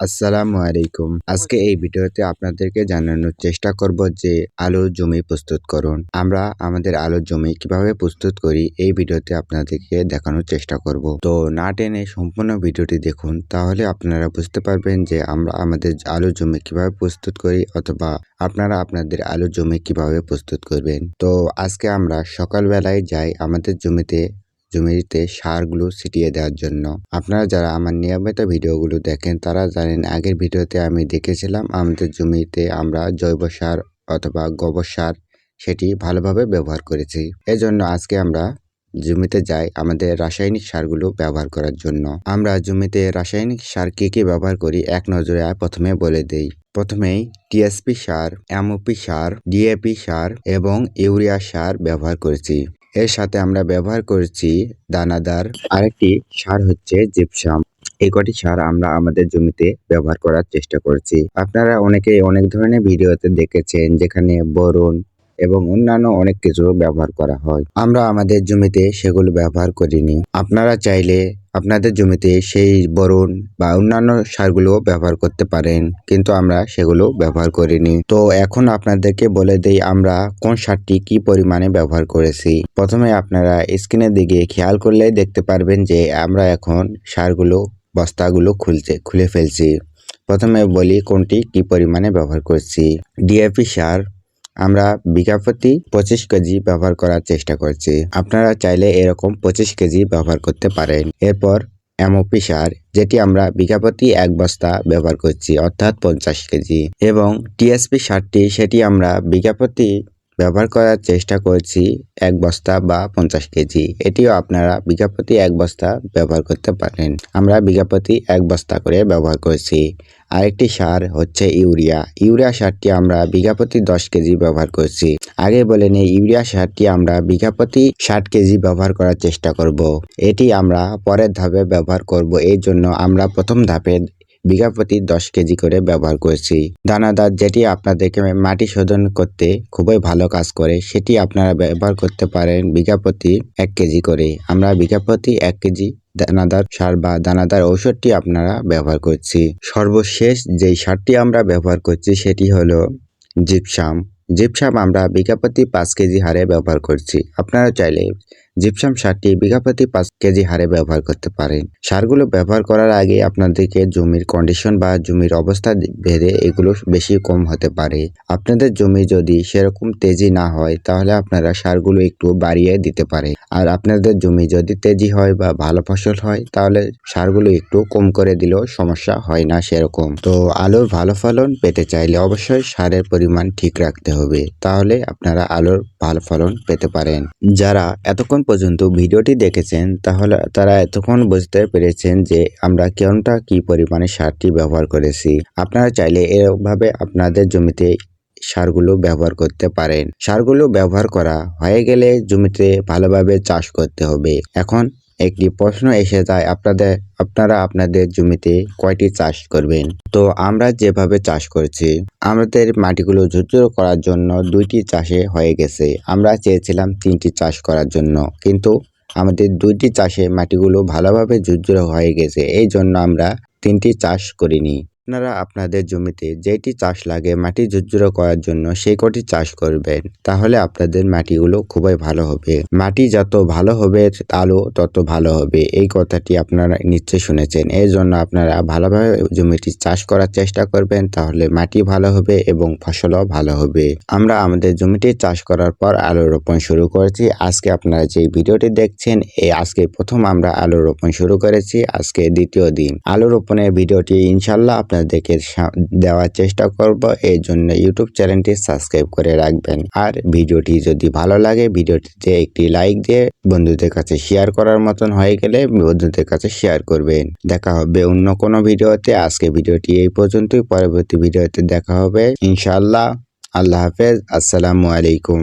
আসসালামু আলাইকুম। আজকে এই ভিডিওতে আপনাদেরকে জানানোর চেষ্টা করব যে আলুর জমি প্রস্তুত করুন। আমরা আমাদের আলুর জমি কীভাবে প্রস্তুত করি এই ভিডিওতে আপনাদেরকে দেখানোর চেষ্টা করব। তো না টেনে সম্পূর্ণ ভিডিওটি দেখুন, তাহলে আপনারা বুঝতে পারবেন যে আমরা আমাদের আলুর জমি কীভাবে প্রস্তুত করি অথবা আপনারা আপনাদের আলুর জমি কীভাবে প্রস্তুত করবেন। তো আজকে আমরা সকালবেলায় যাই আমাদের জমিতে জমিতে সারগুলো ছিটিয়ে দেওয়ার জন্য। আপনারা যারা আমার নিয়মিত ভিডিওগুলো দেখেন, তারা জানেন আগের ভিডিওতে আমি দেখেছিলাম আমাদের জমিতে আমরা জৈব সার অথবা গোবর সার সেটি ভালোভাবে ব্যবহার করেছি। এজন্য আজকে আমরা জমিতে যাই আমাদের রাসায়নিক সারগুলো ব্যবহার করার জন্য। আমরা জমিতে রাসায়নিক সার কী কী ব্যবহার করি এক নজরে প্রথমে বলে দেই। প্রথমেই টিএসপি সার, এমওপি সার, ডিএপি সার এবং ইউরিয়া সার ব্যবহার করেছি। এর সাথে আমরা ব্যবহার করছি দানাদার আরেকটি সার হচ্ছে জিপসাম। এই কটি সার আমরা আমাদের জমিতে ব্যবহার করার চেষ্টা করছি। আপনারা অনেকে অনেক ধরনের ভিডিওতে দেখেছেন যেখানে বরুণ এবং অন্যান্য অনেক কিছু ব্যবহার করা হয়। আমরা আমাদের জমিতে সেগুলো ব্যবহার করিনি। আপনারা চাইলে আপনাদের জমিতে সেই বরুণ বা অন্যান্য সারগুলো ব্যবহার করতে পারেন, কিন্তু আমরা সেগুলো ব্যবহার করিনি। তো এখন আপনাদেরকে বলে দেই আমরা কোন সারটি কি পরিমাণে ব্যবহার করেছি। প্রথমে আপনারা স্ক্রিনের দিকে খেয়াল করলেই দেখতে পারবেন যে আমরা এখন সারগুলো, বস্তাগুলো খুলছে খুলে ফেলছি। প্রথমে বলি কোনটি কি পরিমাণে ব্যবহার করছি। ডিএপি সার আমরা বিঘা প্রতি পঁচিশ কেজি ব্যবহার করার চেষ্টা করছি। আপনারা চাইলে এরকম পঁচিশ কেজি ব্যবহার করতে পারেন। এরপর এমওপি সার, যেটি আমরা বিঘা প্রতি এক বস্তা ব্যবহার করছি, অর্থাৎ পঞ্চাশ কেজি। এবং টিএসপি সারটি, সেটি আমরা বিঘা প্রতি ব্যবহার করার চেষ্টা করছি এক বস্তা বা পঞ্চাশ কেজি। এটিও আপনারা বিঘা প্রতি এক বস্তা ব্যবহার করতে পারেন। আমরা বিঘা প্রতি এক বস্তা করে ব্যবহার করছি। আরেকটি সার হচ্ছে ইউরিয়া। ইউরিয়া সারটি আমরা বিঘা প্রতি দশ কেজি ব্যবহার করছি। আগে বলে নিই, ইউরিয়া সারটি আমরা বিঘা প্রতি ষাট কেজি ব্যবহার করার চেষ্টা করব। এটি আমরা পরের ধাপে ব্যবহার করব। এই জন্য আমরা প্রথম ধাপে বিঘা প্রতি দশ কেজি করে ব্যবহার করেছি। দানাদার যেটি আপনাদেরকে মাটি শোধন করতে খুবই ভালো কাজ করে, সেটি আপনারা ব্যবহার করতে পারেন বিঘা প্রতি এক কেজি করে। আমরা বিঘা প্রতি এক কেজি দানাদার সার বা দানাদার ঔষধটি আপনারা ব্যবহার করছি। সর্বশেষ যেই সারটি আমরা ব্যবহার করছি, সেটি হলো জিপসাম। জিপসাম আমরা বিঘা প্রতি পাঁচ কেজি হারে ব্যবহার করছি। আপনারা চাইলে জিপসাম সারটি বিঘা প্রতি পাঁচ কেজি হারে ব্যবহার করতে পারেন। সারগুলো ব্যবহার করার আগে আপনাদেরকে জমির কন্ডিশন বা জমির অবস্থা ভেদে এগুলো বেশি কম হতে পারে। আপনাদের জমি যদি সেরকম তেজি না হয়, তাহলে আপনারা সারগুলো একটু বাড়িয়ে দিতে পারে আর আপনাদের জমি যদি তেজি হয় বা ভালো ফসল হয়, তাহলে সারগুলো একটু কম করে দিলেও সমস্যা হয় না সেরকম। তো আলুর ভালো ফলন পেতে চাইলে অবশ্যই সারের পরিমাণ ঠিক রাখতে হবে। তাহলে আপনারা আলুর ভালো ফলন পেতে পারেন। যারা এতক্ষণ পর্যন্ত ভিডিওটি দেখেছেন, তাহলে তারা এতক্ষণ বুঝতে পেরেছেন যে আমরা কোনটা কি পরিমাণে সারটি ব্যবহার করেছি। আপনারা চাইলে এভাবে আপনাদের জমিতে সারগুলো ব্যবহার করতে পারেন। সারগুলো ব্যবহার করা হয়ে গেলে জমিতে ভালোভাবে চাষ করতে হবে। এখন একটি প্রশ্ন এসে যায়, আপনাদের, আপনারা আপনাদের জমিতে কয়টি চাষ করবেন? তো আমরা যেভাবে চাষ করছি, আমাদের মাটিগুলো ঝুরঝুরো করার জন্য দুইটি চাষে হয়ে গেছে। আমরা চেয়েছিলাম তিনটি চাষ করার জন্য, কিন্তু আমাদের দুইটি চাষে মাটিগুলো ভালোভাবে ঝুরঝুরো হয়ে গেছে, এই জন্য আমরা তিনটি চাষ করিনি। আপনারা আপনাদের জমিতে যেটি চাষ লাগে মাটি ঝুরঝুরো করার জন্য সেই কটি চাষ করবেন, তাহলে আপনাদের মাটিগুলো খুবই ভালো হবে। মাটি যত ভালো হবে আলু তত ভালো হবে। এই কথাটি আপনারা নিশ্চয় শুনেছেন। এই জন্য আপনারা ভালোভাবে জমিটি চাষ করার চেষ্টা করবেন, তাহলে মাটি ভালো হবে এবং ফসলও ভালো হবে। আমরা আমাদের জমিটি চাষ করার পর আলু রোপণ শুরু করেছি। আজকে আপনারা যে ভিডিওটি দেখছেন এই আজকে প্রথম আমরা আলু রোপণ শুরু করেছি। আজকে দ্বিতীয় দিন। আলু রোপণের ভিডিওটি ইনশাল্লাহ আপনাদেরকে দেওয়ার চেষ্টা করব। এই জন্য ইউটিউব চ্যানেলটি সাবস্ক্রাইব করে রাখবেন। আর ভিডিওটি যদি ভালো লাগে, ভিডিওটিতে একটি লাইক দিয়ে বন্ধুদের কাছে শেয়ার করার মতন হয়ে গেলে বন্ধুদের কাছে শেয়ার করবেন। দেখা হবে অন্য কোনো ভিডিওতে। আজকে ভিডিওটি এই পর্যন্তই। পরবর্তী ভিডিওতে দেখা হবে। ইনশাল্লাহ আল্লাহ হাফেজ। আসসালামু আলাইকুম।